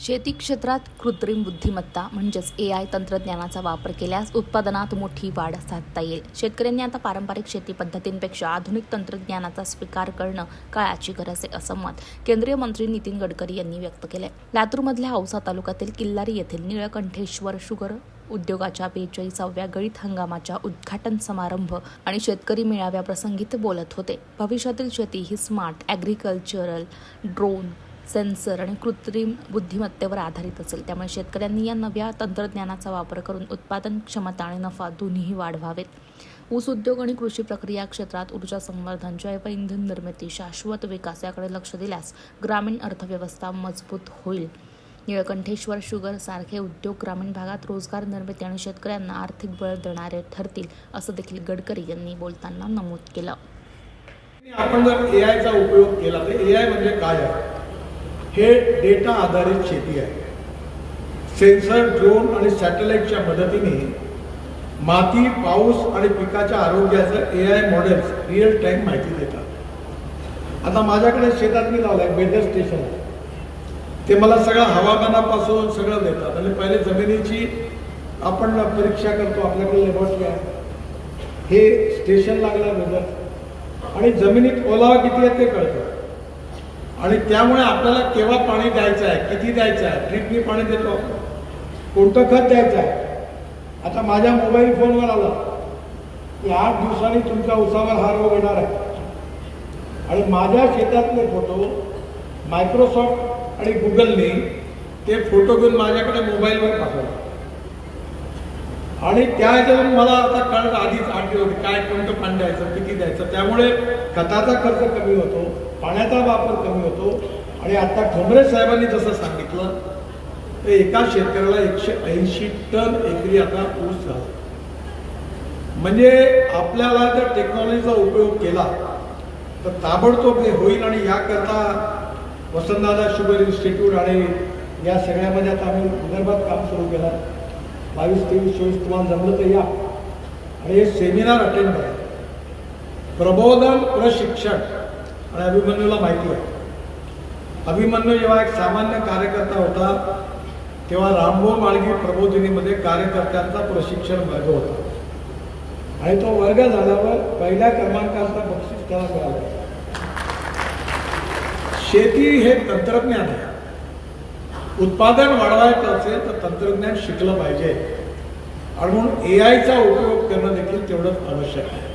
शेती क्षेत्रात कृत्रिम बुद्धिमत्ता म्हणजेच ए आय तंत्रज्ञानाचा वापर केल्यास उत्पादनात मोठी वाढ साधता येईल. शेतकऱ्यांनी आता पारंपरिक शेती पद्धतींपेक्षा आधुनिक तंत्रज्ञानाचा स्वीकार करणं काळाची गरज आहे असं मत केंद्रीय मंत्री नितीन गडकरी यांनी व्यक्त केलंय. लातूरमधल्या औसा तालुक्यातील किल्लारी येथील निळकंठेश्वर शुगर उद्योगाच्या बेचाळीसाव्या गळीत हंगामाच्या उद्घाटन समारंभ आणि शेतकरी मेळाव्याप्रसंगी ते बोलत होते. भविष्यातील शेती ही स्मार्ट ॲग्रिकल्चरल ड्रोन सेन्सर आणि कृत्रिम बुद्धिमत्तेवर आधारित असेल. त्यामुळे शेतकऱ्यांनी या नव्या तंत्रज्ञानाचा वापर करून उत्पादन क्षमता आणि नफा दोन्हीही वाढवावेत. ऊस उद्योग आणि कृषी प्रक्रिया क्षेत्रात ऊर्जा संवर्धन जैव इंधन निर्मिती शाश्वत विकास याकडे लक्ष दिल्यास ग्रामीण अर्थव्यवस्था मजबूत होईल. निळकंठेश्वर शुगर सारखे उद्योग ग्रामीण भागात रोजगार निर्मिती आणि शेतकऱ्यांना आर्थिक बळ देणारे ठरतील असं देखील गडकरी यांनी बोलताना नमूद केलं. आपण जर ए आयचा उपयोग केला तर ए आय म्हणजे काय आहे? हे डेटा आधारित शेती आहे. सेन्सर ड्रोन आणि सॅटेलाईटच्या मदतीने माती पाऊस आणि पिकाच्या आरोग्याचं A I models real time माहिती देतात. आता माझ्याकडे शेतात मी लावलं आहे वेदर स्टेशन ते मला सगळं हवामानापासून सगळं देतात. आणि पहिले जमिनीची आपण परीक्षा करतो आपल्याकडे लॅबॉरेटरी आहे. हे स्टेशन लागलं वेदर आणि जमिनीत ओलावा किती आहे ते कळतं. आणि त्यामुळे आपल्याला केव्हा पाणी द्यायचं आहे किती द्यायचं आहे ट्रीपनी पाणी देतो. कोणतं खत द्यायचं आहे? आता माझ्या मोबाईल फोनवर आला. की आठ दिवसांनी तुमच्या उसावर हा रोग येणार आहे. आणि माझ्या शेतातले फोटो मायक्रोसॉफ्ट आणि गुगलने ते फोटो घेऊन माझ्याकडे मोबाईलवर पाठवले. आणि त्या ह्याच्यावरून मला आता कळत आधीच आठ दिवस काय कोणतं पाणी द्यायचं किती द्यायचं. त्यामुळे खताचा खर्च कमी होतो पाण्याचा वापर कमी होतो. आणि आता ठोंबरे साहेबांनी जसं सांगितलं तर एका शेतकऱ्याला एकशे ऐंशी टन एकरी आता ऊस झाला. म्हणजे आपल्याला जर टेक्नॉलॉजीचा उपयोग केला तर ताबडतोब हे होईल आणि याकरता वसंतदादा शुगर इन्स्टिट्यूट आणि या सगळ्यामध्ये आता आम्ही विदर्भात काम सुरू केलं. बावीस तेवीस चोवीस तुम्हाला जमलं तर या. आणि हे सेमिनार अटेंड करा. प्रबोधन प्रशिक्षण आणि अभिमन्यूला माहिती आहे. अभिमन्यू जेव्हा एक सामान्य कार्यकर्ता होता तेव्हा रामभाऊ माळगी प्रबोधिनीमध्ये कार्यकर्त्यांचा प्रशिक्षण वर्ग होता. आणि तो वर्ग झाल्यावर पहिल्या क्रमांकाचा बक्षीस त्याला मिळालं. शेती हे तंत्रज्ञान आहे. उत्पादन वाढवायचं असेल तर तंत्रज्ञान शिकलं पाहिजे. आणि म्हणून ए आयचा उपयोग करणं देखील तेवढंच आवश्यक आहे.